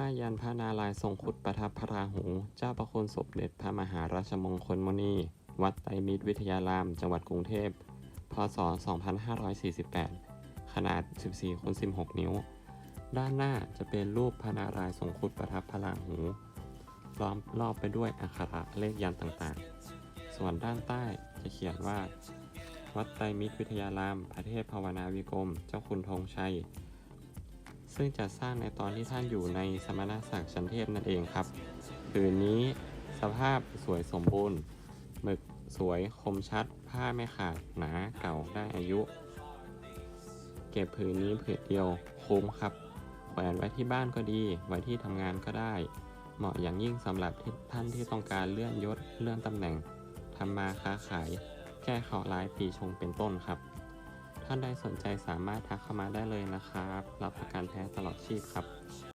ผ้ายันพระนารายทรงครุดประทับพระราหู เจ้าประคุณสมเด็จพระมหาราชมงคลมุนี วัดไตรมิตรวิทยาราม จังหวัดกรุงเทพ พศ 2548 ขนาด 14คูณ16 นิ้ว ด้านหน้าจะเป็นรูปพระนารายทรงครุดประทับพระราหู ล้อมรอบไปด้วยอักขระเลขยันต์ต่างๆ ส่วนด้านใต้จะเขียนว่า วัดไตรมิตรวิทยาราม พระเทพภาวนาวิกรม เจ้าคุณธงชัย ซึ่งจะสร้างในตอนที่ท่านอยู่ในสมณศักดิ์ชั้นเทพนั่นเองครับผืนนี้สภาพสวยสมบูรณ์หมึกสวยคมชัด ผ้าไม่ขาดหนาเก่าได้อายุ เก็บผืนนี้ผืนเดียวคุ้มครับ แขวนไว้ที่บ้านก็ดี ไว้ที่ทำงานก็ได้ เหมาะอย่างยิ่งสำหรับที่ท่านที่ต้องการเลื่อนยศเลื่อนตำแหน่งทำมาค้าขาย แก้เคราะห์ร้ายปีชงเป็นต้นครับ ท่านใดสนใจสามารถทักเข้ามาได้เลยนะครับ รับประกันแท้ตลอดชีพครับ